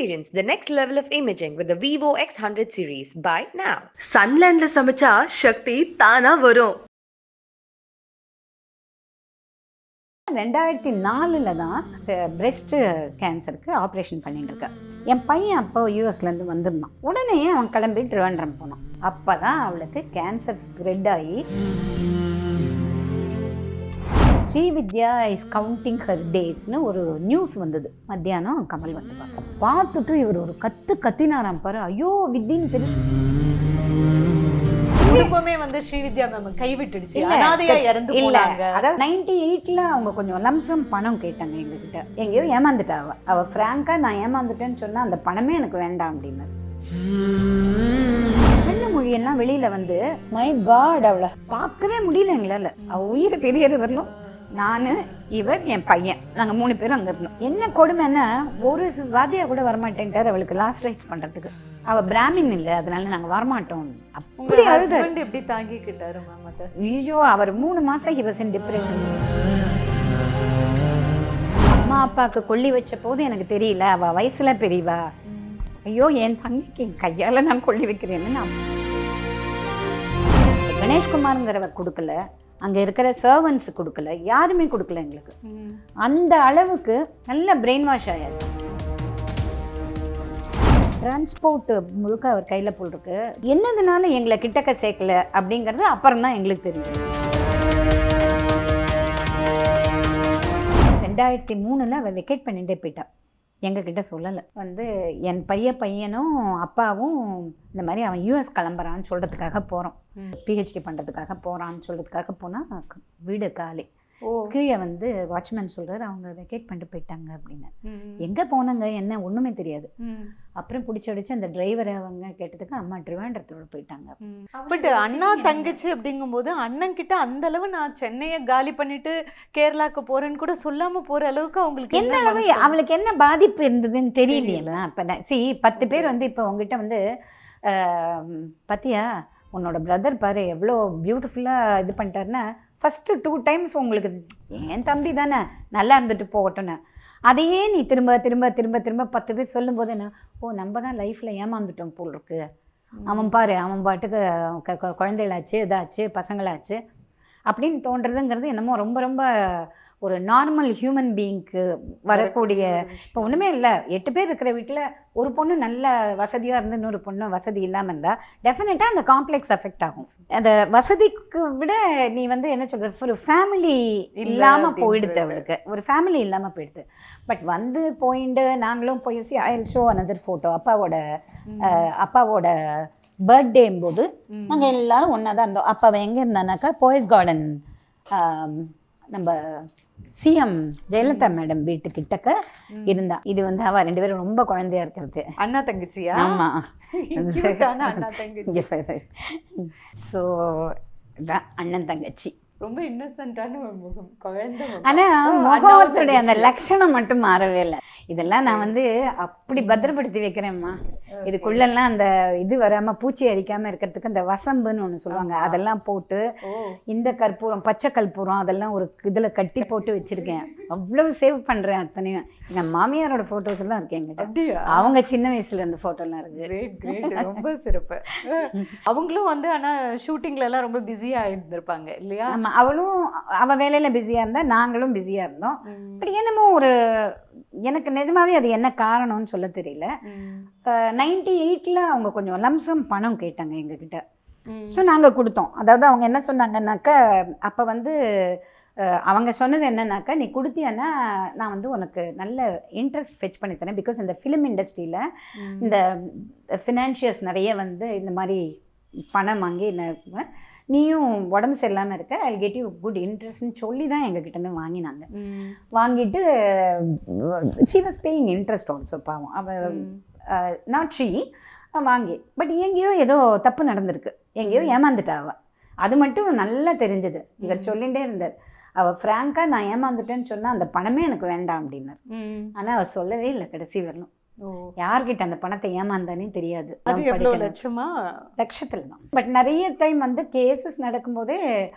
Experience the next level of imaging with the Vivo X100 series. Buy now. சன்லேண்ட்ல சமைச்சா சக்தி தானா வரும் ரெண்டாயிரத்தி நாலில் தான் பிரெஸ்ட்டு கேன்சருக்கு ஆப்ரேஷன் பண்ணிட்டு இருக்கேன் என் பையன் அப்போ யூஎஸ்லேருந்து வந்திருந்தான் உடனே அவன் கிளம்பி ட்ரிவாண்ட்ரம் போனான் அப்போ தான் அவளுக்கு கேன்சர் ஸ்ப்ரெட் ஆகி ஸ்ரீவித்யா இஸ் கவுண்டிங் ஹர் டேஸ்னு ஒரு நியூஸ் வந்தது. மத்தியானம் கமல் வந்து பார்த்தேன் பார்த்துட்டு இவர் ஒரு கத்து கத்தினாராம் பாரு. ஐயோ வித்தின்னு பெருசு. குடும்பமே வந்து ஸ்ரீவித்யா மேம் கைவிட்டுடுச்சு. அனாதையா இறந்து போனாங்க. அதாவது நைன்டி எயிட்ல அவங்க கொஞ்சம் லம்சம் பணம் கேட்டாங்க எங்ககிட்ட. எங்கேயோ ஏமாந்துட்டா அவ. அவ ஃப்ராங்கா நான் ஏமாந்துட்டேன்னு சொன்னா அந்த பணமே எனக்கு வேண்டாம் அப்படின்னாரு. மொழியெல்லாம் வெளியில வந்து மை காட் அவளை. பார்க்கவே முடியல எங்களால. அவ உயிர் பெரியது வரலும் நான் இவர் என் பையன். நாங்கள் மூணு பேரும் அங்கே இருந்தோம். என்ன கொடுமைன்னா ஒரு வாத்தியார் கூட வரமாட்டேன்ட்டார் அவளுக்கு லாஸ்ட் ரைட்ஸ் பண்ணுறதுக்கு அவள் பிராமின் இல்லை அதனால நாங்கள் வரமாட்டோம். அப்படி அழுத எப்படி தாங்கிக்கிட்டாரு மேம் ஐயோ அவர் மூணு மாசம் ஹி வாஸ் இன் டிப்ரெஷன் அம்மா அப்பாவுக்கு கொல்லி வச்ச போது எனக்கு தெரியல. அவ வயசுல பெரியவா. ஐயோ என் தங்கிக்கு என் கையால நான் கொல்லி வைக்கிறேன்னு நான் கணேஷ்குமாருங்கிறவர் கொடுக்கல. அங்க இருக்கிற சர்வன்ஸ் கொடுக்கல யாருமே கொடுக்கல எங்களுக்கு. அந்த அளவுக்கு நல்ல பிரெயின் வாஷ் ஆயாச்சு. டிரான்ஸ்போர்ட் முழுக்க அவர் கையில் போட்டிருக்கு. என்னதுனால எங்களை கிட்டக்க சேர்க்கல அப்படிங்கிறது அப்புறம் தான் எங்களுக்கு தெரியும் ரெண்டாயிரத்தி மூணில் அவள் வெக்கேட் பண்ணிட்டே போயிட்டா. எங்ககிட்ட சொல்லலை. வந்து என் பைய பையனும் அப்பாவும் இந்த மாதிரி அவன் யூஎஸ் கிளம்புறான்னு சொல்கிறதுக்காக போகிறோம் பிஹெச்டி பண்ணுறதுக்காக போகிறான்னு சொல்கிறதுக்காக போனால் வீடு காலி. கீழே வந்து வாட்ச்மேன் சொல்கிறார் அவங்க வெக்கேட் பண்ணிட்டு போயிட்டாங்க அப்படின்னு. எங்கே போனாங்க என்ன ஒன்றுமே தெரியாது. அப்புறம் பிடிச்சி அடிச்சு அந்த டிரைவரை அவங்க கேட்டதுக்கு அம்மா ட்ரிவாண்டரத்தோட போயிட்டாங்க. பட் அண்ணா தங்கச்சி அப்படிங்கும்போது அண்ணன் கிட்ட அந்த அளவு நான் சென்னையை காலி பண்ணிட்டு கேரளாக்கு போறேன்னு கூட சொல்லாம போற அளவுக்கு அவங்களுக்கு என்ன அளவு? அவளுக்கு என்ன பாதிப்பு இருந்ததுன்னு தெரியலையேம்மா இப்போ சி பத்து பேர் வந்து இப்போ உங்ககிட்ட வந்து பாத்தியா உன்னோட பிரதர் பாரு எவ்வளோ பியூட்டிஃபுல்லாக இது பண்ணிட்டாருன்னா ஃபஸ்ட்டு டூ டைம்ஸ் உங்களுக்கு என் தம்பி தானே? நல்லா இருந்துட்டு போகட்டும்னு. அதையே நீ திரும்ப திரும்ப திரும்ப திரும்ப பத்து பேர் சொல்லும்போது என்ன? ஓ நம்ம தான் லைஃப்பில் ஏமாந்துட்டோம் போல் இருக்கு. அவன் பாரு அவன் பாட்டுக்கு குழந்தைகளாச்சு இதாச்சு பசங்களாச்சு. அப்படின்னு தோன்றதுங்கிறது என்னமோ ரொம்ப ரொம்ப ஒரு நார்மல் ஹியூமன் பீயிங்க்கு வரக்கூடிய இப்போ ஒன்றுமே இல்லை. எட்டு பேர் இருக்கிற வீட்டில் ஒரு பொண்ணு நல்ல வசதியாக இருந்து இன்னொரு பொண்ணு வசதி இல்லாமல் இருந்தால் டெஃபினட்டாக அந்த காம்ப்ளெக்ஸ் அஃபெக்ட் ஆகும். அந்த வசதிக்கு விட நீ வந்து என்ன சொல்கிறது ஒரு ஃபேமிலி இல்ல இல்லாமல். போயிடுது அவளுக்கு. ஒரு ஃபேமிலி இல்லாமல் போயிடுது. பட் வந்து போயிட்டு நாங்களும் போய் சி ஐ ஷோ அனதர் ஃபோட்டோ அப்பாவோட அப்பாவோட பர்த்டேம் போது ம். நாங்கள் எல்லாரும் ஒன்றா தான் இருந்தோம். அப்போ அவன் எங்கே இருந்தானாக்கா போயஸ் கார்டன் நம்ம சிஎம் ஜெயலலிதா மேடம் வீட்டு கிட்டக்க இருந்தா. இது வந்து அவ ரெண்டு பேரும் ரொம்ப குழந்தையா இருக்கிறது. அண்ணா தங்கச்சியா? ஆமா. அண்ணா தங்கச்சி. ஸோ இதான் அண்ணன் தங்கச்சி. ரொம்ப இன்னசென்ட்டான முகம் குழந்தை முகம். ஆனா ஆ, அண்ணாவும் முகத்துடைய அந்த. லட்சணம் மட்டும் மாறவே இல்லை. இதெல்லாம் நான் வந்து அப்படி பத்திரப்படுத்தி வைக்கிறேம்மா. இதுக்குள்ளெல்லாம் அந்த இது வராம பூச்சி அரிக்காம இருக்கிறதுக்கு இந்த வசம்புன்னு ஒன்று சொல்லுவாங்க. அதெல்லாம் போட்டு இந்த கற்பூரம் பச்சை கற்பூரம் அதெல்லாம் ஒரு இதில் கட்டி போட்டு வச்சிருக்கேன். அவ்வளவு சேவ் பண்றேன் அத்தனையும். எங்க மாமியாரோட ஃபோட்டோஸ் எல்லாம் இருக்கு என்கிட்ட. அவங்க சின்ன வயசுல இருந்த ஃபோட்டோலாம் இருக்கு. கிரேட் கிரேட் ரொம்ப சிறப்பு. அவங்களும் வந்து ஆனா ஷூட்டிங்ல எல்லாம் ரொம்ப பிஸியா இருந்திருப்பாங்க இல்லையா? ஆமா அவளும் அவ வேலையில பிஸியா இருந்தா நாங்களும் பிஸியா இருந்தோம். பட் என்னமோ ஒரு எனக்கு நிஜமாவே அது என்ன காரணம்னு சொல்ல தெரியல. நைன்டி எயிட்ல அவங்க கொஞ்சம் லம்சம் பணம் கேட்டாங்க எங்ககிட்ட. ஸோ நாங்கள் கொடுத்தோம். அதாவது அவங்க என்ன சொன்னாங்கன்னாக்கா அப்போ வந்து அவங்க சொன்னது என்னன்னாக்கா நீ கொடுத்தியானா நான் வந்து உனக்கு நல்ல இன்ட்ரெஸ்ட் ஃபெச் பண்ணி தரேன். பிகாஸ் இந்த ஃபிலிம் இண்டஸ்ட்ரியில் இந்த ஃபினான்ஷியர்ஸ் நிறைய வந்து இந்த மாதிரி பணம் வாங்கி என்ன நீயும் உடம்பு சரியில்லாமல் இருக்க ஐ கெட் யூ குட் இன்ட்ரெஸ்ட்னு சொல்லி தான் எங்ககிட்ட இருந்து வாங்கினாங்க. வாங்கிட்டு she was paying interest also பாவம். அவள் நாட் ஷீ வாங்கி. பட் எங்கேயோ ஏதோ தப்பு நடந்திருக்கு. எங்கேயோ ஏமாந்துட்டா அவ. அது மட்டும் நல்லா தெரிஞ்சது. இவர் சொல்லிகிட்டே இருந்தார். அவள் ஃப்ராங்காக நான் ஏமாந்துட்டேன்னு சொன்னால் அந்த பணமே எனக்கு வேண்டாம் அப்படின்னார். ஆனால் அவள் சொல்லவே இல்லை கடைசி வரலும். யார்கிட்ட அந்த பணத்தை ஏமாந்தானே தெரியாது. அது படிக்கணும். லட்சமா? லட்சத்தில் தான். பட் நிறைய டைம் வந்து கேசஸ் நடக்கும்போதே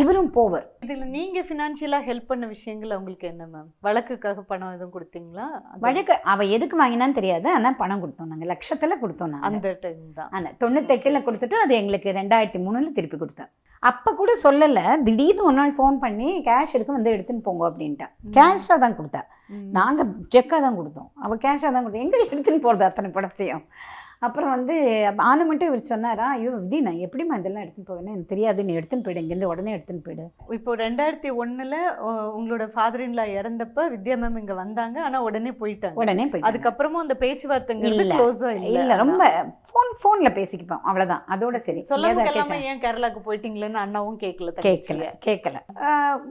இவரும் போவர். இதுல நீங்க ஃபினான்ஷியலா ஹெல்ப் பண்ண விஷயங்கள் அவங்களுக்கு என்ன மேம் வழக்குக்காக பணம் எதுவும் கொடுத்தீங்களா? வழக்கு அவள் எதுக்கு வாங்கினான்னு தெரியாது. ஆனால் பணம் கொடுத்தோம் நாங்கள் லட்சத்தில் கொடுத்தோம் நாங்கள் அந்த டைம் தான். அந்த தொண்ணூத்தெட்டில் கொடுத்துட்டு அது எங்களுக்கு ரெண்டாயிரத்தி மூணில் திருப்பி கொடுத்தேன். அப்போ கூட சொல்லலை. திடீர்னு ஒரு நாள் ஃபோன் பண்ணி கேஷ் இருக்கு வந்து எடுத்துன்னு போங்க அப்படின்ட்டா கேஷாக தான் கொடுத்தா. நாங்கள் செக்காக தான் கொடுத்தோம். அவள் கேஷாக தான் கொடுத்தோம். எங்கே எடுத்துன்னு போகிறது அத்தனை படத்தையும் அப்புறம் வந்து ஆன மட்டும் இவர் சொன்னாரா ஐயோ விதி நான் எப்படிம்மா இதெல்லாம் எடுத்துன்னு போவேன்னு? எனக்கு தெரியாது நீ எடுத்துன்னு போயிடு இங்கேருந்து உடனே எடுத்துன்னு போயிடு. இப்போ ரெண்டாயிரத்தி அஹ், உங்களோட ஃபாதர் இன்லா இறந்தப்ப வித்யா மேம் இங்க வந்தாங்க ஆனா உடனே போயிட்டாங்க. உடனே போயிட்டு அதுக்கப்புறமும் அந்த பேச்சுவார்த்தைங்கிறது இல்ல. க்ளோஸா இல்ல. ரொம்ப ஃபோன் ஃபோனில் பேசிக்குப்போம் அவ்வளோதான் அதோட சரி சொல்லாம ஏதாவது கொள்ளாம occasion. ஏன் கேரளாக்கு போயிட்டீங்களேன்னு அண்ணாவும் கேட்கல கேட்கல கேட்கல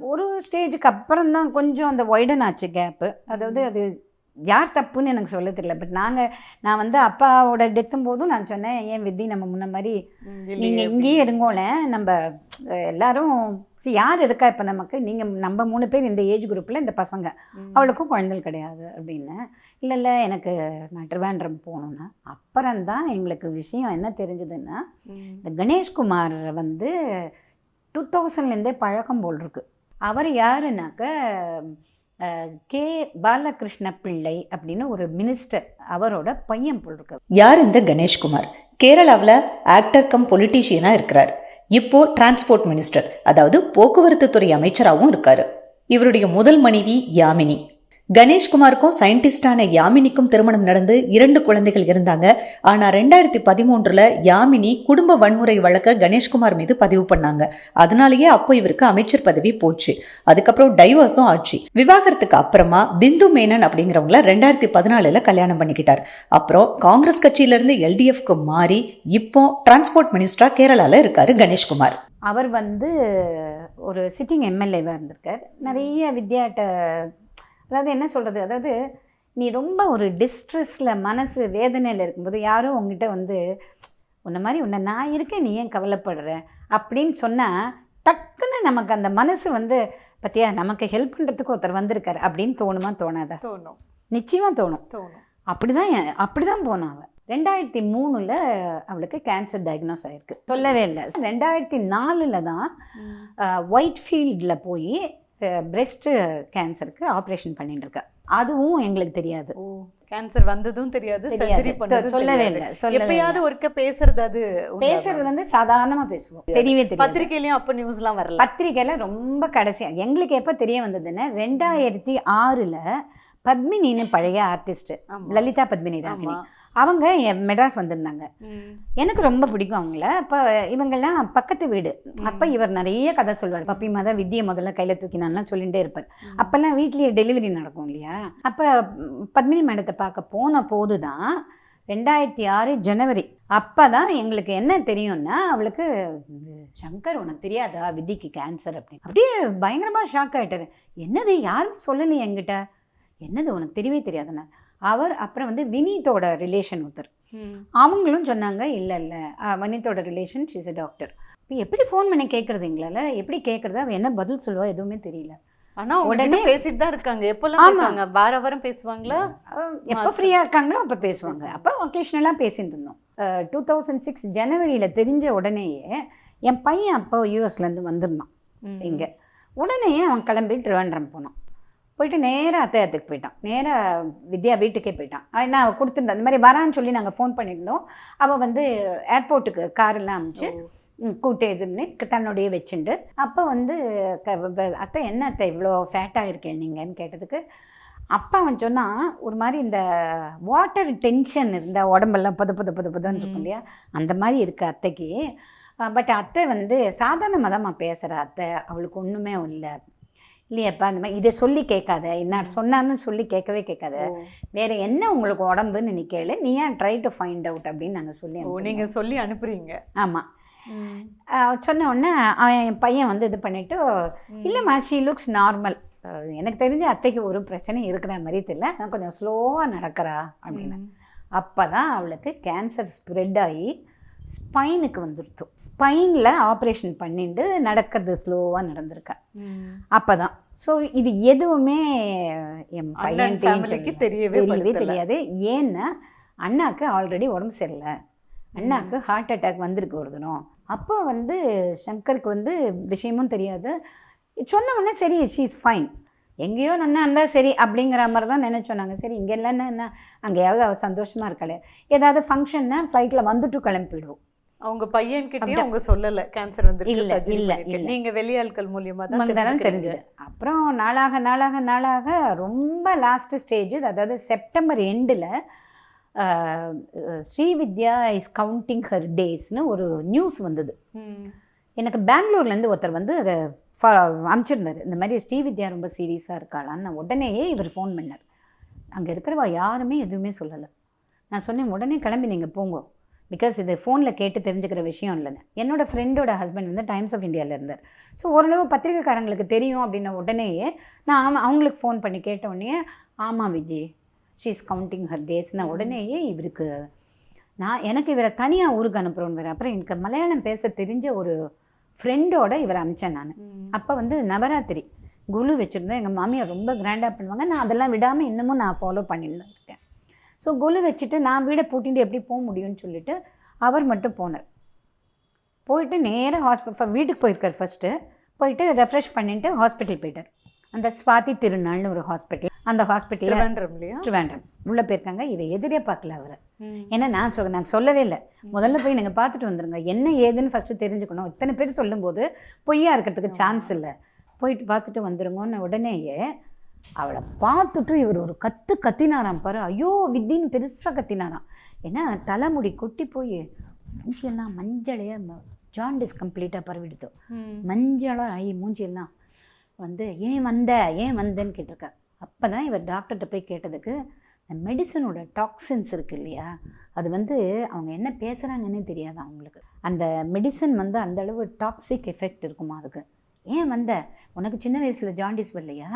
ஒரு ஸ்டேஜுக்கு அப்புறம் தான் கொஞ்சம் அந்த ஒய்டன் ஆச்சு கேப்பு அதாவது அது யார் தப்புன்னு எனக்கு சொல்ல தெரியல பட் நாங்கள் நான் வந்து அப்பாவோட டெத்தும் போதும் நான் சொன்னேன் ஏன் வித்தி நம்ம முன்ன மாதிரி நீங்கள் இங்கேயே இருங்கோல நம்ம எல்லாரும் யார் இருக்கா இப்போ நமக்கு? நீங்கள் நம்ம மூணு பேர் இந்த ஏஜ் குரூப்பில் இந்த பசங்க. அவளுக்கும் குழந்தைகள் கிடையாது அப்படின்னு. இல்லை இல்லை எனக்கு நான் ட்ரிவாண்ட்ரம் போகணுன்னா அப்புறம்தான் எங்களுக்கு விஷயம் என்ன தெரிஞ்சதுன்னா இந்த கணேஷ்குமார் வந்து டூ தௌசண்ட்லேருந்தே பழக்கம் போல் இருக்கு. அவர் யாருனாக்க அஹ், கே. பாலகிருஷ்ண பிள்ளை அப்படின்னு ஒரு மினிஸ்டர் அவரோட பையன் போல் இருக்கு. யார் இந்த கணேஷ்குமார்? கேரளாவில் ஆக்டர் கம் பொலிட்டீஷியனாக இருக்கிறார். இப்போ டிரான்ஸ்போர்ட் மினிஸ்டர் அதாவது போக்குவரத்து துறை அமைச்சராகவும் இருக்காரு. இவருடைய முதல் மனைவி யாமினி. கணேஷ்குமாருக்கும் சயின்டிஸ்டான யாமினிக்கும் திருமணம் நடந்து இரண்டு குழந்தைகள் இருந்தாங்க. ஆனா ரெண்டாயிரத்தி பதிமூன்றுல யாமினி குடும்ப வன்முறை வழக்க கணேஷ்குமார் மீது பதிவு பண்ணாங்க. அதனாலேயே அப்போ இவருக்கு அமைச்சர் பதவி போச்சு. அதுக்கப்புறம் டைவர்ஸும் ஆச்சு. விவாகரத்துக்கு அப்புறமா பிந்து மேனன் அப்படிங்கிறவங்கள ரெண்டாயிரத்தி பதினாலுல கல்யாணம் பண்ணிக்கிட்டார். அப்புறம் காங்கிரஸ் கட்சியிலிருந்து எல்டிஎஃப்க்கு மாறி இப்போ டிரான்ஸ்போர்ட் மினிஸ்டரா கேரளால இருக்காரு கணேஷ்குமார். அவர் வந்து ஒரு சிட்டிங் எம்எல்ஏவாக இருந்திருக்கார். நிறைய வித்யாட்ட அதாவது என்ன சொல்கிறது அதாவது நீ ரொம்ப ஒரு டிஸ்ட்ரெஸில் மனசு வேதனையில் இருக்கும்போது யாரோ உங்ககிட்ட வந்து உன்ன மாதிரி உன்னை நான் இருக்கேன் நீ ஏன் கவலைப்படுற? அப்படின்னு சொன்னால் டக்குன்னு நமக்கு அந்த மனசு வந்து பத்தியா நமக்கு ஹெல்ப் பண்ணுறதுக்கு ஒருத்தர் வந்திருக்காரு அப்படின்னு தோணுமா தோணாதா? தோணும். நிச்சயமாக தோணும். தோணும். அப்படி தான் அப்படி தான் போனான் அவள் ரெண்டாயிரத்தி மூணில் அவளுக்கு கேன்சர் டயக்னோஸ் ஆயிருக்கு. சொல்லவே இல்லை. ரெண்டாயிரத்தி நாலில் தான் ஒயிட் ஃபீல்டில் போய் பிரெஸ்ட் கேன்சருக்கு ஆப்ரேஷன் பண்ணிட்டு இருக்கா அதுவும் எங்களுக்கு தெரியாது கேன்சர் வந்ததும் தெரியாது. சர்ஜரி பண்ணதும் சொல்லவே. இல்லை எப்பயாவது. ஒருக்க பேசுறது அது பேசுறது? வந்து சாதாரணமாக பேசுவோம் தெரியவே தெரியாது பத்திரிக்கையிலயும் அப்ப நியூஸ்லாம் வரல பத்திரிக்கையில் ரொம்ப கடைசியாக எங்களுக்கு எப்போ தெரிய வந்ததுன்னா ரெண்டாயிரத்தி ஆறில் பத்மினின்னு பழைய ஆர்டிஸ்ட். லலிதா பத்மினி ராகினி ஆமா. அவங்க மெட்ராஸ் வந்திருந்தாங்க. எனக்கு ரொம்ப பிடிக்கும் அவங்கள. அப்போ இவங்கெல்லாம் பக்கத்து வீடு. அப்போ இவர் நிறைய கதை சொல்லுவார். பப்பி மாதா வித்தியை முதல்ல கையில் தூக்கினான்லாம் சொல்லிகிட்டே இருப்பார் அப்போல்லாம் வீட்லேயே டெலிவரி நடக்கும் இல்லையா? அப்போ பத்மினி மேடத்தை பார்க்க போன போது தான் ரெண்டாயிரத்தி ஆறு ஜனவரி. அப்போ தான் எங்களுக்கு என்ன தெரியும்னா அவளுக்கு சங்கர் உனக்கு தெரியாதா? வித்திக்கு கேன்சர் அப்படின்னு. அப்படியே பயங்கரமாக ஷாக் ஆகிட்டாரு என்னது? யாருமே சொல்லலையே என்கிட்ட. என்னது? உனக்கு தெரியவே தெரியாதுண்ணா அவர் அப்புறம் வந்து வினீத்தோட ரிலேஷன் ஒருத்தர். அவங்களும் சொன்னாங்க இல்லை இல்லை. வனிதோட ரிலேஷன் ஷீஸ் அ டாக்டர் இப்போ எப்படி ஃபோன் பண்ணி கேட்குறது எங்களால் எப்படி கேட்குறது அவள் என்ன பதில் சொல்லுவா எதுவுமே தெரியல. ஆனா உடனே பேசிட்டு தான் இருக்காங்க. எப்பெல்லாம். பேசுவாங்க? வார வாரம் பேசுவாங்களா? எப்போ. ஃப்ரீயாக இருக்காங்களோ அப்போ பேசுவாங்க. அப்போ ஒகேஷ்னலாக பேசிட்டு இருந்தோம். டூ தௌசண்ட் சிக்ஸ் ஜனவரியில் தெரிஞ்ச உடனேயே என் பையன் அப்போ யூஎஸ்லேருந்து வந்திருந்தான். இங்கே. உடனே அவன் கிளம்பி ட்ரிவாண்ட்ரம் போனான். போயிட்டு நேராக அத்தையத்துக்கு போயிட்டான். நேராக வித்யா வீட்டுக்கே போயிட்டான். ஏன்னா அவள் கொடுத்துருந்தா அந்த மாதிரி வரான்னு சொல்லி நாங்கள் ஃபோன் பண்ணியிருந்தோம். அவள் வந்து ஏர்போர்ட்டுக்கு காரெல்லாம் ம், கூட்டு எதுன்னு தன்னுடைய வச்சுண்டு. அப்போ வந்து அத்தை என்ன அத்தை இவ்வளோ ஃபேட்டாக இருக்கேன் நீங்கன்னு கேட்டதுக்கு அப்பா அவன் சொன்னான் ஒரு மாதிரி இந்த வாட்டர் டென்ஷன் இருந்த உடம்பெல்லாம் புத புத புத புதன்னு இருக்கும் இல்லையா? அந்த மாதிரி இருக்கு அத்தைக்கு. பட் அத்தை வந்து சாதாரணமாக தான் பேசுகிற அத்தை. அவளுக்கு ஒன்றுமே இல்லை. இல்லையாப்பா அந்த மாதிரி இதை சொல்லி கேட்காத என்ன சொன்னான்னு சொல்லி கேட்கவே கேட்காத. வேற என்ன உங்களுக்கு உடம்புன்னு நீ கேளு. நீ ஏன் ட்ரை டு ஃபைண்ட் அவுட் அப்படின்னு நாங்கள் சொல்லி ஓ அனுப்பிச்சிருந்தோம். நீங்க சொல்லி அனுப்புறீங்க. ஆமாம் சொன்ன உடனே அவன் என் பையன் வந்து இது பண்ணிவிட்டு இல்லைம்மா ஷீ லுக்ஸ் நார்மல் எனக்கு தெரிஞ்ச அத்தைக்கு ஒரு பிரச்சனையும் இருக்கிற மாதிரி தெரியல. நான் கொஞ்சம் ஸ்லோவாக நடக்கிறா அப்படின்னு. அப்போ தான் அவளுக்கு கேன்சர் ஸ்ப்ரெட் ஆகி ஸ்பைனுக்கு வந்துருத்து. ஸ்பைனில் ஆப்ரேஷன் பண்ணிட்டு நடக்கிறது ஸ்லோவாக நடந்திருக்கா. அப்போ தான் ஸோ இது எதுவுமே என் பையன் தெரியவே தெரியவே. தெரியாது. ஏன்னா அண்ணாக்கு ஆல்ரெடி உடம்பு சரியில்லை. அண்ணாக்கு ஹார்ட் அட்டாக் வந்திருக்கு ஒரு தினம் அப்போ வந்து சங்கருக்கு வந்து விஷயமும் தெரியாது. சொன்ன உடனே சரி ஷீ இஸ் ஃபைன் எங்கேயோ நல்லா இருந்தால் சரி அப்படிங்கிற மாதிரி தான் நினச்சோம் நாங்கள் சரி இங்கே இல்லைன்னா என்ன அங்கேயாவது அவள் சந்தோஷமாக இருக்காளே ஏதாவது ஃபங்க்ஷன்னா ஃப்ளைட்டில் வந்துட்டு கிளம்பிடுவோம் அவங்க பையன்கிட்டயும் அப்படியா? அவங்க சொல்லல கேன்சர் வந்து இல்ல, இல்ல, இல்ல. நீங்க வெளியாட்கள் மூலியமா தான். தெரிஞ்சது அப்புறம் நாளாக நாளாக நாளாக ரொம்ப லாஸ்ட் ஸ்டேஜ் அதாவது செப்டம்பர் எண்டில் ஸ்ரீவித்யா இஸ் கவுண்டிங் ஹர் டேஸ்னு ஒரு நியூஸ் வந்தது. எனக்கு பெங்களூர்லேருந்து ஒருத்தர் வந்து அதை ஃபா அனுப்பிச்சிருந்தார். இந்த மாதிரி ஸ்ரீவித்யா ரொம்ப சீரியஸாக இருக்காளான்னு நான் உடனேயே இவர் ஃபோன் பண்ணார். அங்கே இருக்கிறவா யாருமே எதுவுமே சொல்லலை. நான் சொன்னேன் உடனே கிளம்பி நீங்கள் போங்க. பிகாஸ் இது ஃபோனில் கேட்டு தெரிஞ்சுக்கிற விஷயம் இல்லைன்னு. என்னோடய ஃப்ரெண்டோட ஹஸ்பண்ட் வந்து டைம்ஸ் ஆஃப் இந்தியாவில் இருந்தார். ஸோ ஓரளவு பத்திரிக்கைக்காரங்களுக்கு தெரியும் அப்படின்ன உடனேயே நான் அவங்களுக்கு ஃபோன் பண்ணி கேட்ட உடனே ஆமாம் Vijay she is counting her days நான் உடனேயே இவருக்கு நான் எனக்கு இவரை தனியாக ஊருக்கு அனுப்புகிறோன்னு வேறு அப்புறம் எனக்கு மலையாளம் பேச தெரிஞ்ச ஒரு ஃப்ரெண்டோட இவரை அனுப்பிச்சேன் நான். அப்போ வந்து நவராத்திரி குழு வச்சுருந்தேன் எங்கள் மாமியார் ரொம்ப கிராண்டாக பண்ணுவாங்க. நான் அதெல்லாம் விடாமல் இன்னமும் நான் ஃபாலோ பண்ணிட்டு இருக்கேன். ஸோ குழு வச்சுட்டு நான் வீடை பூட்டிட்டு எப்படி போக முடியும்னு சொல்லிட்டு அவர் மட்டும் போனார். போயிட்டு நேராக ஹாஸ்பிட்டல் வீட்டுக்கு போயிருக்கார் ஃபஸ்ட்டு போயிட்டு ரெஃப்ரெஷ் பண்ணிட்டு ஹாஸ்பிட்டல் போயிட்டார். அந்த ஸ்வாதி திருநாள்னு ஒரு ஹாஸ்பிட்டல். அந்த இல்லையா? ட்ரிவாண்ட்ரம் உள்ளே போயிருக்காங்க. இவ எதிரே பார்க்கல அவரை. ஏன்னா நான் சொ நான் சொல்லவே இல்லை. முதல்ல போய் நீங்கள் பார்த்துட்டு வந்துருங்க. என்ன ஏதுன்னு ஃபஸ்ட்டு தெரிஞ்சுக்கணும். இத்தனை பேர் சொல்லும்போது பொய்யா இருக்கிறதுக்கு சான்ஸ் இல்லை. போயிட்டு பார்த்துட்டு வந்துருங்கன்னு உடனேயே அவளை பார்த்துட்டு இவர் ஒரு கத்து கத்தினாராம் பாரு. ஐயோ வித்தின்னு பெருசாக கத்தினாராம். ஏன்னா தலைமுடி கொட்டி போய் மூஞ்சியெல்லாம் மஞ்சளையே ஜாண்டிஸ் கம்ப்ளீட்டாக பரவிடுத்து. ம். மஞ்சளாக ஆகி மூஞ்சியெல்லாம் வந்து ஏன் வந்த? ஏன் வந்தேன்னு கேட்டிருக்க. அப்போ தான் இவர் டாக்டர்கிட்ட போய் கேட்டதுக்கு இந்த மெடிசனோட டாக்ஸின்ஸ் இருக்கு இல்லையா? அது வந்து அவங்க என்ன பேசுகிறாங்கன்னே தெரியாது அவங்களுக்கு. அந்த மெடிசன் வந்து அந்த அளவு டாக்ஸிக் எஃபெக்ட் இருக்குமா அதுக்கு? ஏன் வந்த? உனக்கு சின்ன வயசில் ஜாண்டிஸ் வரலையா?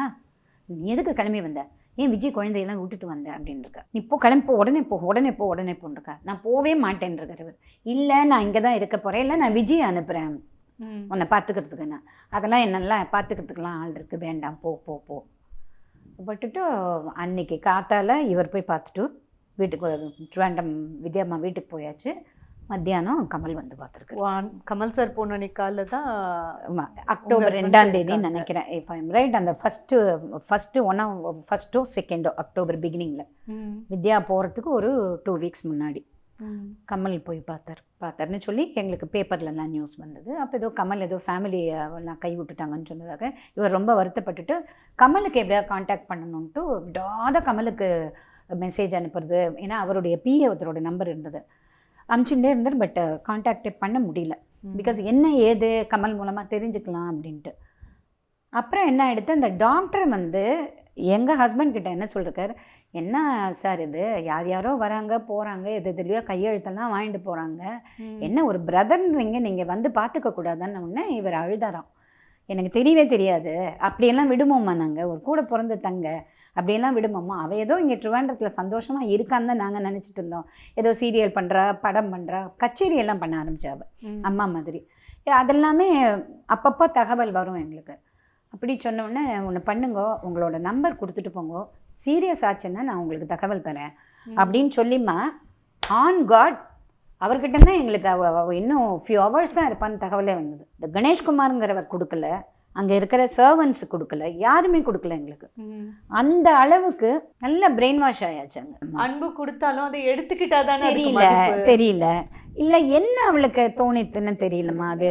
நீ எதுக்கு கிளம்பி வந்த? ஏன் விஜய் குழந்தையெல்லாம் விட்டுட்டு வந்த? அப்படின்னு இருக்கா. நீ இப்போ கிளம்பி போ உடனே போ உடனே போ உடனே போன்றிருக்கா நான் போவே மாட்டேன்ருக்கார் இவர். இல்லை நான் இங்கே தான் இருக்க போகிறேன் இல்லை நான் விஜய் அனுப்புகிறேன் உன்னை பார்த்துக்கிறதுக்கு நான் அதெல்லாம் என்னெல்லாம் பார்த்துக்கிறதுக்கெலாம் ஆள் இருக்குது வேண்டாம் போ போ போ. பட்டுட்டு அன்னைக்கு காத்தால இவர் போய் பார்த்துட்டு வீட்டுக்கு ட்ரிவாண்டம் வித்யாம்மா வீட்டுக்கு போயாச்சு. மத்தியானம் கமல் வந்து பார்த்துருக்கு வான்- கமல் சார் போன நிக்கால தான் அக்டோபர் ரெண்டாம் தேதி. நினைக்கிறேன். இஃப் ஐம் ரைட் அந்த ஃபஸ்ட்டு ஃபஸ்ட்டு ஒன்றா ஃபஸ்ட்டோ செகண்டோ அக்டோபர் பிகினிங்கில். வித்யா போகிறதுக்கு ஒரு டூ வீக்ஸ் முன்னாடி. கமல் போய் பார்த்தார். பார்த்தாருன்னு சொல்லி எங்களுக்கு பேப்பர்லலாம் நியூஸ் வந்தது. அப்போ ஏதோ கமல் ஏதோ ஃபேமிலி எல்லாம் கை விட்டுட்டாங்கன்னு சொன்னதாக இவர் ரொம்ப வருத்தப்பட்டுட்டு கமலுக்கு எப்படியா காண்டாக்ட் பண்ணணுன்ட்டு விடாத கமலுக்கு மெசேஜ் அனுப்புறது. ஏன்னா அவருடைய பிஏ ஒருத்தரோட நம்பர் இருந்தது. அனுப்பிச்சுட்டே இருந்தார் பட் காண்டாக்டே பண்ண முடியல. பிகாஸ் என்ன ஏது? கமல் மூலமாக தெரிஞ்சுக்கலாம் அப்படின்ட்டு. அப்புறம் என்ன ஆகிடுது அந்த டாக்டர் வந்து எங்கள் ஹஸ்பண்ட் கிட்ட என்ன சொல்லிருக்காரு? என்ன சார் இது? யார் யாரோ வராங்க போகிறாங்க எது எதுலையோ கையெழுத்தெல்லாம் வாங்கிட்டு போகிறாங்க. என்ன ஒரு பிரதர்ன்றீங்க நீங்கள் வந்து பார்த்துக்க கூடாதுன்னு உடனே இவர் அழுதாராம். எனக்கு தெரியவே தெரியாது. அப்படியெல்லாம் விடுமோம்மா நாங்கள் ஒரு கூட பிறந்த தங்க. அப்படியெல்லாம் விடுமோம்மா? அவள் ஏதோ இங்கே ட்ரிவாண்டத்தில் சந்தோஷமாக இருக்கான்னு தான் நாங்கள் நினச்சிட்டு இருந்தோம். ஏதோ சீரியல் பண்ணுறா படம் பண்ணுறா கச்சேரி எல்லாம் பண்ண ஆரம்பிச்சா அவள். அம்மா மாதிரி. அதெல்லாமே அப்பப்போ தகவல் வரும் எங்களுக்கு. அப்படி சொன்ன உடனே ஒன்று பண்ணுங்க உங்களோட நம்பர் கொடுத்துட்டு போங்க. சீரியஸ் ஆச்சுன்னா நான் உங்களுக்கு தகவல் தரேன். அப்படின்னு சொல்லிம்மா ஆன் காட் அவர்கிட்ட தான் எங்களுக்கு இன்னும் ஃபியூ ஹவர்ஸ் தான் இருப்பான்னு தகவலே வந்தது. இந்த கணேஷ்குமாருங்கிறவர் கொடுக்கல. அங்கே இருக்கிற சர்வன்ஸ் கொடுக்கல. யாருமே கொடுக்கல எங்களுக்கு. அந்த அளவுக்கு நல்ல பிரெயின் வாஷ் ஆயாச்சு அங்கே அன்பு கொடுத்தாலும் அதை எடுத்துக்கிட்டாதானே அதுக்கு தெரியல. தெரியல. இல்லை என்ன அவளுக்கு தோணித்துன்னு தெரியலம்மா? அது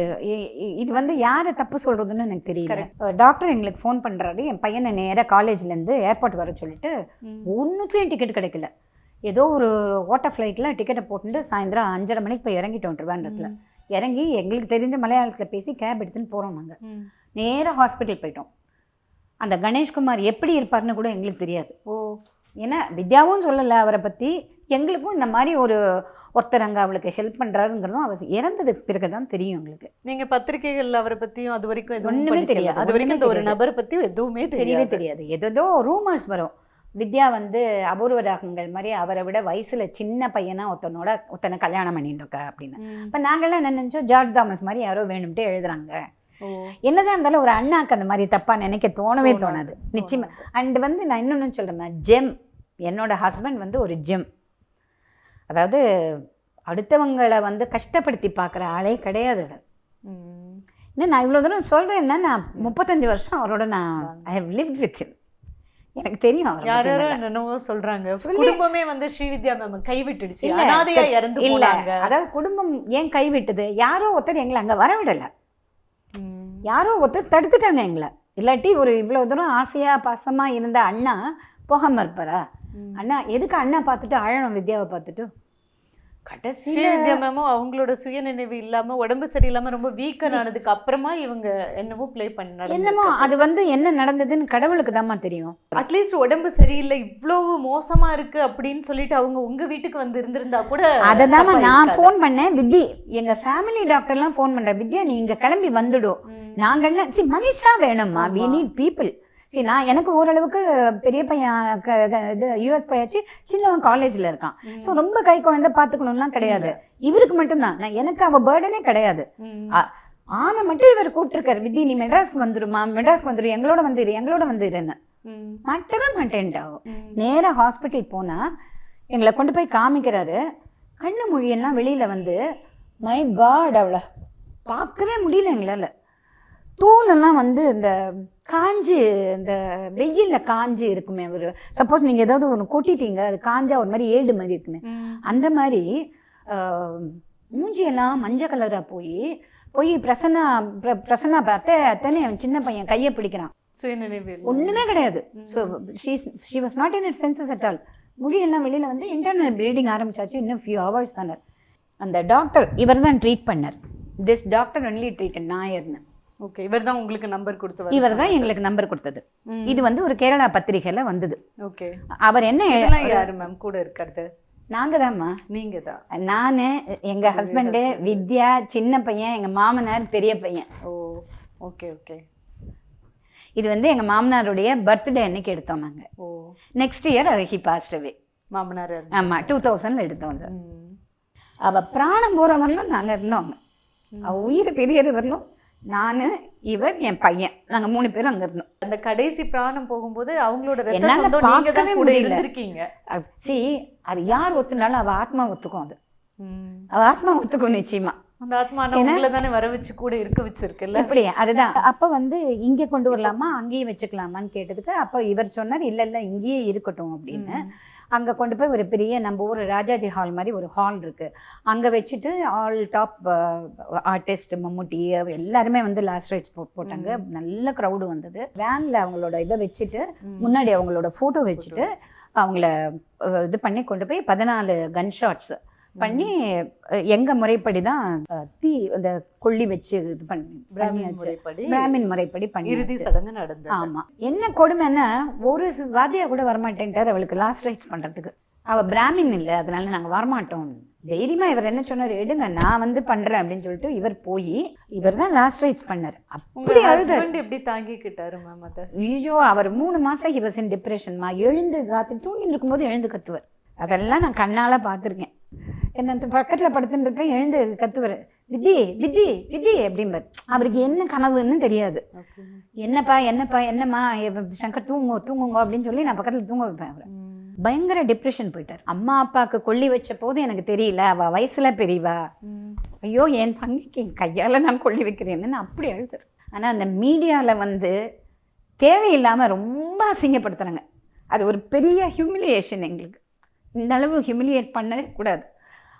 இது வந்து யாரை தப்பு சொல்கிறதுன்னு எனக்கு தெரியல. டாக்டர் எங்களுக்கு ஃபோன் பண்ணுறாரு என் பையனை நேராக காலேஜ்லேருந்து ஏர்போர்ட் வர சொல்லிட்டு. ஒன்றுத்துலேயும் டிக்கெட் கிடைக்கல. ஏதோ ஒரு ஓட்டர் ஃப்ளைட்டில் டிக்கெட்டை போட்டுட்டு சாயந்தரம் அஞ்சரை மணிக்கு போய் இறங்கிட்டோம் ட்ரிவாண்டத்தில் இறங்கி எங்களுக்கு தெரிஞ்ச மலையாளத்தில் பேசி கேப் எடுத்துன்னு போகிறோம் நாங்கள். நேராக ஹாஸ்பிட்டல் போயிட்டோம். அந்த கணேஷ்குமார் எப்படி இருப்பார்னு கூட எங்களுக்கு தெரியாது. ஓ ஏன்னா வித்யாவும் சொல்லலை அவரை பற்றி எங்களுக்கும் இந்த மாதிரி ஒரு ஒருத்தர் அங்கே அவளுக்கு ஹெல்ப் பண்ணுறாருங்கிறதும் அவசியம் இறந்ததுக்கு பிறகு தான் தெரியும் எங்களுக்கு. நீங்க பத்திரிகைகள் அவரை பத்தியும் அது வரைக்கும் படிக்கல. தெரியாது, அது வரைக்கும் இந்த ஒரு நபரை பத்தி எதுவுமே தெரியவே தெரியாது. ஏதோ ரூமர்ஸ் வரும். வித்யா வந்து அபூர்வ ராகங்கள் மாதிரி அவரை விட வயசுல சின்ன பையனா ஒருத்தனோட ஒருத்தனை கல்யாணம் பண்ணிட்டு இருக்கா அப்படின்னு. இப்போ நாங்கள்லாம் என்ன நினைச்சோம் ஜார்ஜ் தாமஸ் மாதிரி யாரோ வேணும்ட்டு எழுதுறாங்க. என்னதான் இருந்தாலும் ஒரு அண்ணாக்கு அந்த மாதிரி தப்பா நினைக்க தோணவே தோணாது, நிச்சயமா. அண்ட் வந்து நான் இன்னொன்று சொல்கிறேன் ஜெம் என்னோட ஹஸ்பண்ட் வந்து ஒரு ஜெம் அதாவது அடுத்தவங்களை வந்து கஷ்டப்படுத்தி பார்க்குற ஆளே கிடையாது ம். இன்னும் நான் இவ்வளோ தூரம் சொல்கிறேன்னா நான் முப்பத்தஞ்சு வருஷம் அவரோட நான் ஐ ஹவ் லிவ் வித் எனக்கு தெரியும் அவர் யார். என்னென்னவோ சொல்றாங்க. குடும்பமே வந்து ஸ்ரீவித்யா மேம் கைவிட்டுடுச்சு. அனாதையா இறந்து இல்ல அதாவது குடும்பம் ஏன் கைவிட்டது? யாரோ ஒருத்தர் எங்களை அங்கே வரவிடலை. யாரோ ஒருத்தர் தடுத்துட்டாங்க எங்களை. இல்லாட்டி ஒரு இவ்வளோ தூரம் ஆசையாக பாசமாக இருந்த அண்ணா போகாம இருப்பாரா. அண்ணா எதுக்கு அண்ணா பார்த்துட்டு அழணும் வித்யாவை பார்த்துட்டு? கடைசியில் ஸ்ரீவித்யா மேமும் அவங்களோட சுயநினைவு இல்லாம உடம்பு சரியில்லாம ரொம்ப வீக்கன் ஆனதுக்கு அப்புறமா இவங்க என்னமோ ப்ளே பண்ணி என்னமோ அது வந்து என்ன நடந்ததுன்னு கடவுளுக்கு தாம்மா தெரியும். அட்லீஸ்ட் உடம்பு சரியில்லை இவ்வளவு மோசமா இருக்கு அப்படின்னு சொல்லிட்டு அவங்க உங்க வீட்டுக்கு வந்து இருந்திருந்தா கூட அதை தப்பா நான். ஃபோன் பண்ணேன். வித்யா எங்க ஃபேமிலி டாக்டர்லாம் ஃபோன் பண்றேன் வித்யா நீ இங்க கிளம்பி வந்துடும். நாங்கள்லாம் சி மனுஷா வேணும்மா. வி. நீட் பீப்புள் சரி நான் எனக்கு ஓரளவுக்கு பெரிய பையன் இது யூஎஸ் போயாச்சு சின்னவன் காலேஜில் இருக்கான். ஸோ ரொம்ப கை குழந்தை பார்த்துக்கணும்லாம் கிடையாது. இவருக்கு மட்டும்தான். நான் எனக்கு அவ பேர்டனே கிடையாது. ஆனை மட்டும் இவர் கூப்பிட்டுருக்காரு வித்தி நீ மெட்ராஸ்க்கு வந்துருமா? மெட்ராஸ்க்கு வந்துரு எங்களோட வந்துரு எங்களோட வந்துருன்னு. மாட்டவே மாட்டேன்ட்டாவும் ம். நேராக ஹாஸ்பிட்டல் போனால் எங்களை கொண்டு போய் காமிக்கிறாரு. கண்ணு மொழியெல்லாம் வெளியில் வந்து மை காட் அவளை. பார்க்கவே முடியல எங்களால். தோலெல்லாம் வந்து இந்த காஞ்சு இந்த வெயிலில் காஞ்சு இருக்குமே ஒரு சப்போஸ் நீங்கள் ஏதாவது ஒன்று கொட்டிட்டீங்க அது காஞ்சா ஒரு மாதிரி ஏடு மாதிரி இருக்குமே. அந்த மாதிரி மூஞ்சியெல்லாம் மஞ்சள் கலராக போய் போய் பிரசன்னா பிர- பிரசன்னா பார்த்து அத்தனை சின்ன பையன் கையை பிடிக்கிறான். ஒன்றுமே கிடையாது. So she's she was not in it senses at all முடியெல்லாம் வெளியில் வந்து இன்டர்னல் ப்ளீடிங் ஆரம்பிச்சாச்சு இன்னும் ஃபியூ ஹவர்ஸ் தானே. அந்த டாக்டர் இவர் தான் ட்ரீட் பண்ணார். திஸ் டாக்டர் ஒன்லி ட்ரீட் நாயர்னு. ஓகே இவர் தான் உங்களுக்கு நம்பர் கொடுத்து வர இவர் தான் எங்களுக்கு நம்பர் கொடுத்தது. இது வந்து ஒரு கேரளா பத்திரிகையில் வந்தது. ஓகே அவர் என்ன யாரு மேம் கூட இருக்கிறது? நாங்கள் தான்மா நீங்க தான். நான் எங்கள் ஹஸ்பண்டு வித்யா சின்ன பையன் எங்கள் மாமனார் பெரிய பையன். ஓ ஓகே ஓகே இது வந்து எங்கள் மாமனாருடைய பர்த்டே அன்னைக்கு எடுத்தோம் நாங்கள் ஓ. Next year he passed away மாமனார் ஆமாம் டூ தௌசண்டில் எடுத்தோம். அவள் பிராணம் போகிற வரலும் நாங்கள் இருந்தோம் அவள் உயிர் பெரியது வரலும் நான் இவர் என் பையன். நாங்கள் மூணு பேரும் அங்கே இருந்தோம். அந்த கடைசி பிராணம் போகும்போது அவங்களோட நீங்க தான் கூட. இருந்திருக்கீங்க. சி அது யார் ஒத்துனாலும் அவள் ஆத்மா ஒத்துக்கும் அது. அவள் ஆத்மா ஒத்துக்கும் நிச்சயமா. அந்த ஆத்மா தானே வர வச்சு கூட இருக்க வச்சிருக்குல்ல? எப்படி அதுதான். அப்போ வந்து இங்கே கொண்டு வரலாமா? அங்கேயே வச்சுக்கலாமான்னு கேட்டதுக்கு அப்போ இவர் சொன்னார் இல்லை இல்லை இங்கேயே இருக்கட்டும் அப்படின்னு. அங்கே கொண்டு போய் ஒரு பெரிய நம்ம ஊர் ராஜாஜி ஹால் மாதிரி ஒரு ஹால் இருக்குது அங்கே வச்சுட்டு ஆல் டாப் ஆர்டிஸ்ட் மம்முட்டி எல்லாருமே வந்து லாஸ்ட் ரைட்ஸ் போட் போட்டாங்க. நல்ல க்ரௌடு வந்தது. வேனில் அவங்களோட இதை வச்சுட்டு முன்னாடி அவங்களோட ஃபோட்டோ வச்சுட்டு அவங்கள இது பண்ணி கொண்டு போய் பதினாலு கன் ஷாட்ஸ் பண்ணி எங்க முறைப்படி தான் தீ அந்த கொள்ளி வச்சு இது பண்ணி. முறைப்படி பிராமின் முறைப்படி பண்ணி இறுதி சடங்கு நடந்தது. ஆமா. என்ன கொடுமைன்னா ஒரு வாத்தியார் கூட வரமாட்டேன்ட்டார் அவளுக்கு லாஸ்ட் ரைட்ஸ் பண்றதுக்கு. அவ பிராமின் இல்லை அதனால நாங்க வரமாட்டோம். தைரியமா இவர் என்ன சொன்னார் எடுங்க நான் வந்து பண்றேன் அப்படின்னு சொல்லிட்டு இவர் போய் இவர் தான் லாஸ்ட் ரைட்ஸ் பண்ணார். அப்படி ஹஸ்பண்ட் எப்படி தாங்கிக்கிட்டாரு மேம் அத? ஐயோ அவர் மூணு மாசம் ஹி வாஸ் இன் டிப்ரெஷன்மா எழுந்து ராத்திரி தூங்கிட்டு இருக்கும்போது எழுந்து கத்துவார். அதெல்லாம் நான் கண்ணால பார்த்துருக்கேன். என்ன அந்த பக்கத்தில் படுத்துட்டு எழுந்து கத்துவார். வித்தி வித்தி வித்தி அப்படிம்பார். அவருக்கு என்ன கனவுன்னு தெரியாது. என்னப்பா என்னப்பா என்னம்மா சங்கர் தூங்கு தூங்குங்க அப்படின்னு சொல்லி நான் பக்கத்தில் தூங்க வைப்பேன் அவரை. பயங்கர டிப்ரெஷன் போயிட்டார். அம்மா அப்பாவுக்கு கொல்லி வச்ச போது எனக்கு தெரியல அவ வயசுல பெரியவா. ஐயோ என் தங்கிக்கு என் கையால் நான் கொள்ளி வைக்கிறேன்னு நான் அப்படி அழுதுறேன் ஆனால் அந்த மீடியாவில் வந்து தேவையில்லாமல் ரொம்ப அசிங்கப்படுத்துகிறாங்க அது ஒரு பெரிய ஹியூமிலியேஷன் எங்களுக்கு. இந்த அளவு ஹியூமிலியேட் பண்ணவே கூடாது.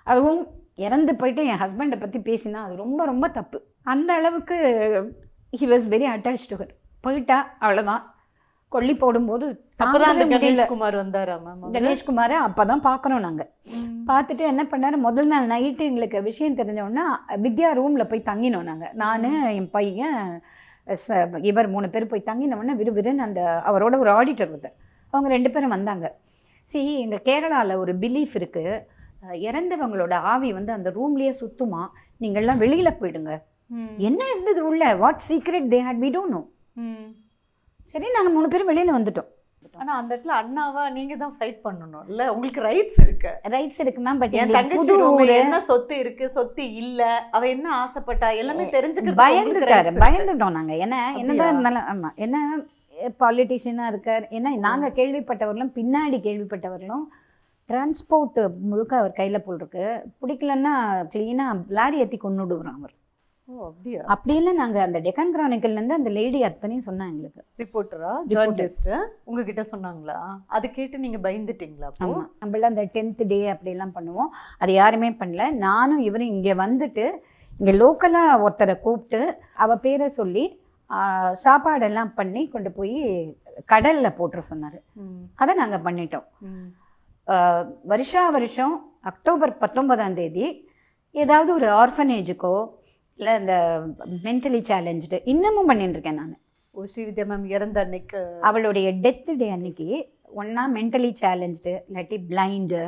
அதுவும் இறந்து போயிட்டு என் ஹஸ்பண்டை பற்றி பேசினா அது ரொம்ப ரொம்ப தப்பு. அந்த அளவுக்கு he was very attach to her போயிட்டா அவ்வளோதான் கொல்லி போடும்போது கணேஷ்குமார் வந்தாரா மேம் கணேஷ்குமாரை அப்போ தான் பார்க்குறோம் நாங்கள் பார்த்துட்டு என்ன பண்ணாரு? முதல் நாள் நைட்டு எங்களுக்கு விஷயம் தெரிஞ்ச உடனே வித்யா ரூமில் போய் தங்கினோம் நாங்கள் நான் என் பையன் ச- இவர் மூணு பேர் போய் தங்கின உடனே விறுவிறுன்னு அந்த அவரோட ஒரு ஆடிட்டர் வந்தார் அவங்க ரெண்டு பேரும் வந்தாங்க. சி எங்கள் கேரளாவில் ஒரு பிலீஃப் இருக்குது இறந்தவங்களோட ஆவி வந்து அந்த ரூம்லேயே சுத்துமா? நீங்கள்லாம் வெளியில் போயிடுங்க. என்ன இருந்தது உள்ள? What secret they had we don't know சரி நாங்கள் மூணு பேரும் வெளியில் வந்துட்டோம். ஆனா அந்த இடத்துல அண்ணாவா நீங்க தான் ஃபைட் பண்ணணும் இல்ல உங்களுக்கு ரைட்ஸ் இருக்கு? ரைட்ஸ் இருக்கு மேம் பட் என் தங்கச்சி என்ன சொத்து இருக்கு? சொத்து இல்ல. அவ என்ன ஆசைப்பட்டா? எல்லாமே தெரிஞ்சுக்கிறது பயந்துட்டாரு. பயந்துட்டோம் நாங்க. ஏன்னா என்னதான்? இருந்தாலும் ஆமா. என்ன பாலிட்டிஷியனா இருக்கார். ஏன்னா நாங்க கேள்விப்பட்டவர்களும் பின்னாடி கேள்விப்பட்டவர்களும் டிரான்ஸ்போர்ட் முழுக்க அவர் கையில் போல் இருக்கு பிடிக்கலன்னா க்ளீனாக லாரி ஏற்றி கொண்டு விடுறான் அவர். ஓ அப்படியா? அப்படியெல்லாம் நாங்கள் அந்த டெக்கன் கிரானிக்கல்லேருந்து அந்த லேடி அத்தனையும் சொன்னாங்க எங்களுக்கு. ரிப்போர்ட்டரா Reporter. ஜேர்னலிஸ்ட் உங்ககிட்ட சொன்னாங்க அது கேட்டு நீங்க பயந்துட்டீங்களா ஆமாம் நம்மளாம் அந்த டென்த் டே அப்படிலாம் பண்ணுவோம். அது யாருமே பண்ணல. நானும் இவரும் இங்கே வந்துட்டு இங்கே லோக்கலாக ஒருத்தரை கூப்பிட்டு அவ பேரை சொல்லி சாப்பாடெல்லாம் பண்ணி கொண்டு போய் கடலில் போட்டுற சொன்னார். அதை நாங்கள் பண்ணிட்டோம். வருஷா வருஷம் அக்டோபர் பத்தொன்பதாம் தேதி ஏதாவது ஒரு ஆர்ஃபனேஜுக்கோ இல்லை இந்த மென்டலி சேலஞ்சு இன்னமும் பண்ணிட்டு இருக்கேன் நான். ஓ ஸ்ரீவித்யா மேம் இறந்த அன்னைக்கு. அவளுடைய டெத் டே அன்னைக்கு ஒன்றா மென்டலி சேலஞ்சு இல்லாட்டி பிளைண்டு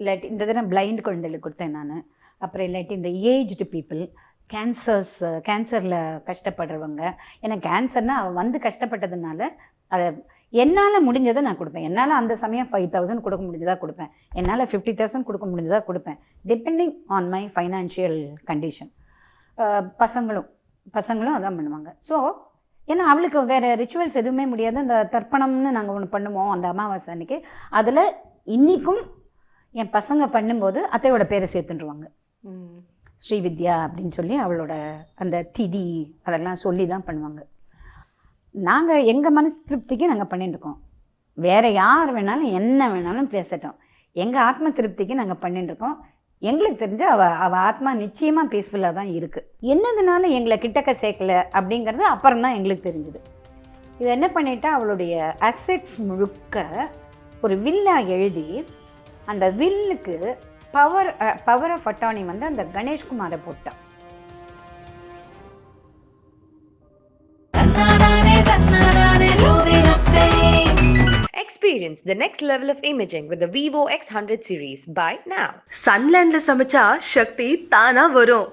இல்லாட்டி இந்த தடவை பிளைண்ட் குழந்தைகளுக்கு கொடுத்தேன் நான். அப்புறம் இல்லாட்டி இந்த ஏஜ்டு பீப்புள் கேன்சர்ஸ் கேன்சரில் கஷ்டப்படுறவங்க. ஏன்னா கேன்சர்னால் அவள் வந்து கஷ்டப்பட்டதுனால அதை என்னால் முடிஞ்சதை நான் கொடுப்பேன். என்னால் அந்த சமயம் ஃபைவ் தௌசண்ட் கொடுக்க முடிஞ்சதா கொடுப்பேன். என்னால் ஃபிஃப்டி தௌசண்ட் கொடுக்க முடிஞ்சதா கொடுப்பேன். Depending on my financial condition பசங்களும் பசங்களும் அதான் பண்ணுவாங்க. ஸோ ஏன்னா அவளுக்கு வேறு ரிச்சுவல்ஸ் எதுவுமே முடியாது. அந்த தர்ப்பணம்னு நாங்கள் ஒன்று பண்ணுவோம் அந்த அமாவாசை அன்னைக்கு. அதில் இன்றைக்கும் என் பசங்க பண்ணும்போது அத்தையோட பேரை சேர்த்துட்டுருவாங்க. ஸ்ரீவித்யா அப்படின்னு சொல்லி அவளோட அந்த திதி அதெல்லாம் சொல்லி தான் பண்ணுவாங்க. நாங்கள் எங்கள் மனசு திருப்திக்கு நாங்கள் பண்ணிட்டுருக்கோம். வேறு யார் வேணாலும் என்ன வேணாலும் பேசட்டும். எங்கள் ஆத்ம திருப்திக்கு நாங்கள் பண்ணிட்டுருக்கோம். எங்களுக்கு தெரிஞ்சு அவ அவ ஆத்மா நிச்சயமாக பீஸ்ஃபுல்லாக தான் இருக்குது என்னதுனால எங்களை கிட்டக்க சேர்க்கல அப்படிங்கிறது அப்புறம் தான் எங்களுக்கு தெரிஞ்சுது. இவ என்ன பண்ணிட்டா அவளுடைய அசெட்ஸ் முழுக்க ஒரு வில்லாக எழுதி அந்த வில்லுக்கு பவர் பவர் ஆஃப் அட்டானி வந்து அந்த கணேஷ்குமாரை போட்டான் Experience the next level of imaging with the Vivo X100 series. Buy now. சன்லேண்ட்ல சமைச்சா சக்தி தானா வரும்